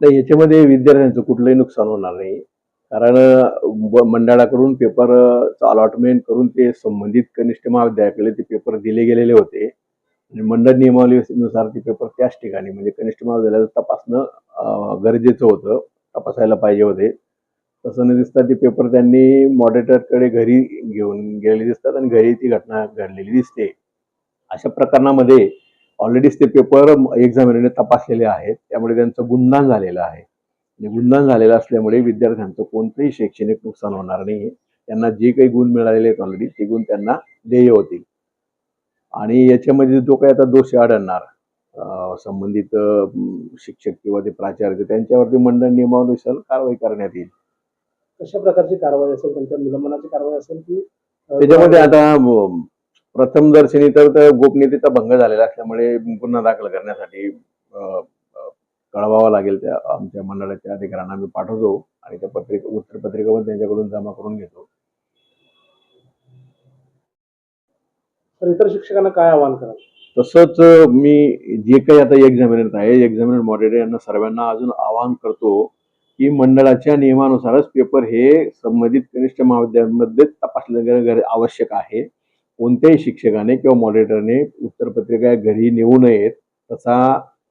नाही याच्यामध्ये विद्यार्थ्यांचं कुठलंही नुकसान होणार नाही. कारण ब- मंडळाकडून पेपर अलॉटमेंट करून ते संबंधित कनिष्ठ महाविद्यालयाकडे ते पेपर दिले गेलेले होते. आणि मंडळ नियमावलीनुसार ते पेपर त्याच ठिकाणी म्हणजे कनिष्ठ महाविद्यालयाचं तपासणं गरजेचं होतं तपासायला पाहिजे होते. तसं न दिसता ते पेपर त्यांनी मॉडरेटरकडे घरी घेऊन गेलेले दिसतात आणि घरी ती घटना घडलेली दिसते. अशा प्रकरणामध्ये ऑलरेडीच ते पेपर एक्झामिनरने तपासलेले आहेत. त्यामुळे त्यांचं गुणदान झालेलं आहे. आणि गुणदान झालेलं असल्यामुळे विद्यार्थ्यांचं कोणतंही शैक्षणिक नुकसान होणार नाही त्यांना जे काही गुण मिळालेले आहेत ऑलरेडी ते गुण त्यांना देय होतील. आणि याच्यामध्ये जो काही आता दोष आढळणार संबंधित शिक्षक किंवा ते प्राचार्य त्यांच्यावरती मंडळ नियमानुसार कारवाई करण्यात येईल. कशा प्रकारची कारवाई असेल? त्यांच्या निलंबनाची कारवाई असेल की त्याच्यामध्ये आता अं, प्रथम दर्शनी तर गोपनीयतेचा भंग झालेला असल्यामुळे गुन्हा दाखल करण्यासाठी कळवावं लागेल त्या आमच्या मंडळाच्या अधिकाऱ्यांना आम्ही पाठवतो आणि त्या पत्रिका उत्तरपत्रिका पण त्यांच्याकडून जमा करून घेतो. तर इतर शिक्षकांना काय आवाहन कराल? तसंच मी जे काही आता एक्झामिनर आहे एक्झामिनर मॉडरेटर यांना सर्वांना अजून आवाहन करतो की मंडळाच्या नियमानुसारच पेपर हे संबंधित कनिष्ठ महाविद्यालयामध्ये तपासले आवश्यक आहे. कोणत्याही शिक्षकाने किंवा मॉडरेटरने उत्तरपत्रिका घरी नेऊ नयेत तसा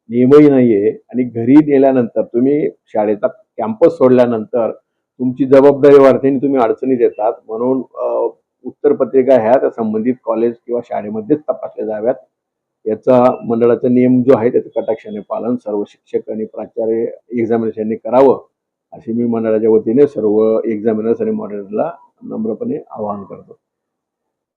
नियमही नाही आहे आणि घरी नेल्यानंतर तुम्ही शाळेचा कॅम्पस सोडल्यानंतर तुमची जबाबदारी वाढते आणि तुम्ही अडचणीत येतात. म्हणून उत्तरपत्रिका ह्या त्या संबंधित कॉलेज किंवा शाळेमध्येच तपासल्या जाव्यात. याचा मंडळाचा नियम जो आहे त्याचं कटाक्षाने पालन सर्व शिक्षक आणि प्राचार्य एक्झामिनेशनने करावं अशी मी मंडळाच्या वतीने सर्व एक्झामिनर्स आणि मॉडरेटरला नम्रपणे आवाहन करतो.